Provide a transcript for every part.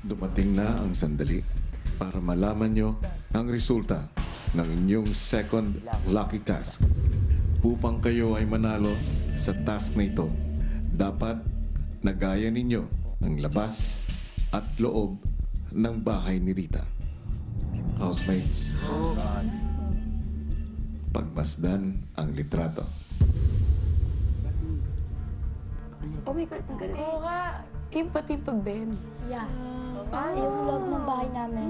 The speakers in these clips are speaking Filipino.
Dumating na ang sandali para malaman nyo ang resulta ng inyong second lucky task. Upang kayo ay manalo sa task na ito, dapat nagaya ninyo ang labas at loob ng bahay ni Rita. Housemates, pagmasdan ang litrato. Oh my God, ang galing. Oo nga. Yung pati yung pag-bend. Yeah. Ah, yung loob ng bahay namin.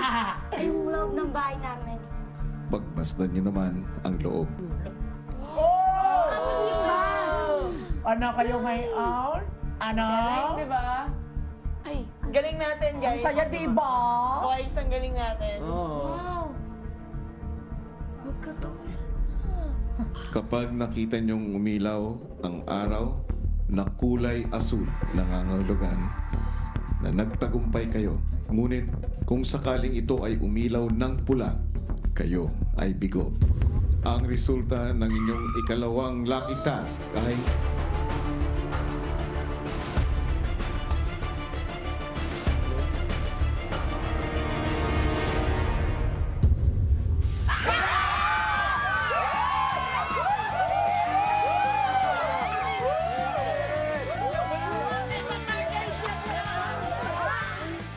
yung loob ng bahay namin. Pagmasdan nyo naman ang loob. Ano kayo ngayon? Ano? Di ba? Ay, Galing natin, Ang guys. saya, diba? Boys, ang galing natin. Wow! Magkatulad na. Kapag nakita nyong umilaw ang araw na kulay asul nangangahulugan na nagtagumpay kayo. Ngunit kung sakaling ito ay umilaw ng pula, kayo ay bigo. Ang resulta ng inyong ikalawang lucky task ay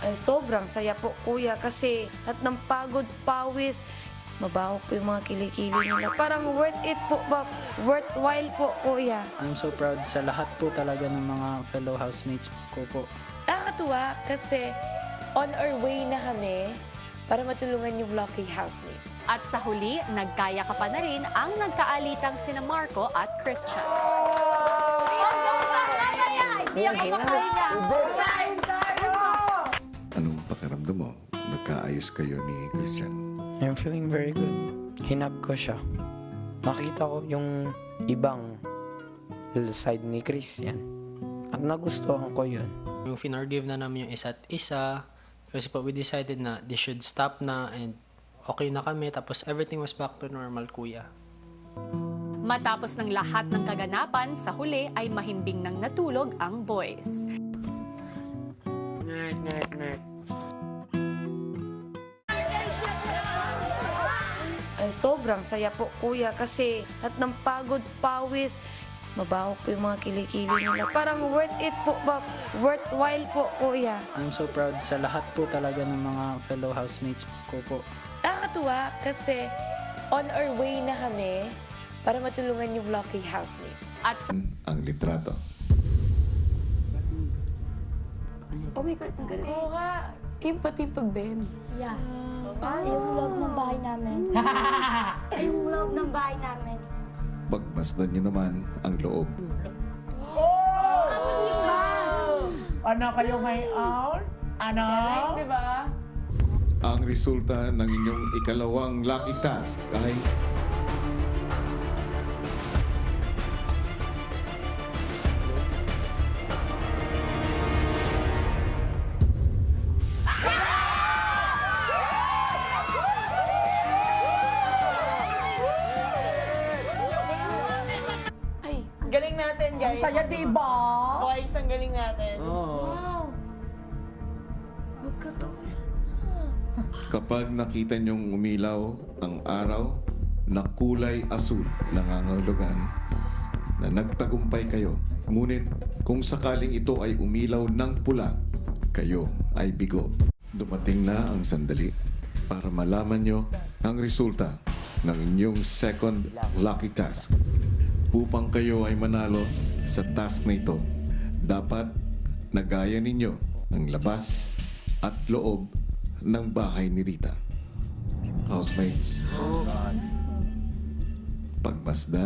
Eh, sobrang saya po kuya kasi at ng pagod, pawis, mabaho po yung mga kilikili nila. Parang worth it po ba? Worthwhile po kuya. I'm so proud sa lahat po talaga ng mga fellow housemates ko po. nakakatuwa kasi on our way na kami para matulungan yung lucky housemate. At sa huli, nagkaya ka pa na rin ang nagkaalitang sina Marco at Christian. Hindi ako makaya. anong Nagkaayos kayo ni Christian. I'm feeling very good. Hinag ko siya. Nakita ko yung ibang side ni Christian. At nagustuhan ko yun. Yung finargive na namin yung isa't isa kasi po we decided na they should stop na and okay na kami tapos everything was back to normal kuya. Matapos ng lahat ng kaganapan, sa huli ay mahimbing nang natulog ang boys. Eh, sobrang saya po kuya kasi at ng pagod, pawis, mabaho po yung mga kilikili nila. Parang worth it po ba? Worthwhile po kuya. I'm so proud sa lahat po talaga ng mga fellow housemates ko po. Nakakatuwa kasi on our way na kami para matulungan yung lucky housemate. At sa Ang litrato. Oh my God, ang galing. Oo nga. Yung pati pag-bend. Yeah. Ah, yung loob ng bahay namin. yung loob ng bahay namin. Pagmasdan nyo naman ang loob. Ano kayo ngayon? Ano? Di ba? Ang resulta ng inyong ikalawang lucky task ay Galing natin, Ang guys. saya, diba? Boys, ang galing natin. Wow! Magkatulad na. Kapag nakita nyong umilaw ang araw na kulay asul nangangahulugan na nagtagumpay kayo. Ngunit kung sakaling ito ay umilaw ng pula, kayo ay bigo. Dumating na ang sandali para malaman nyo ang resulta ng inyong second lucky task. Upang kayo ay manalo sa task na ito, dapat nagaya ninyo ang labas at loob ng bahay ni Rita. Housemates, pagmasdan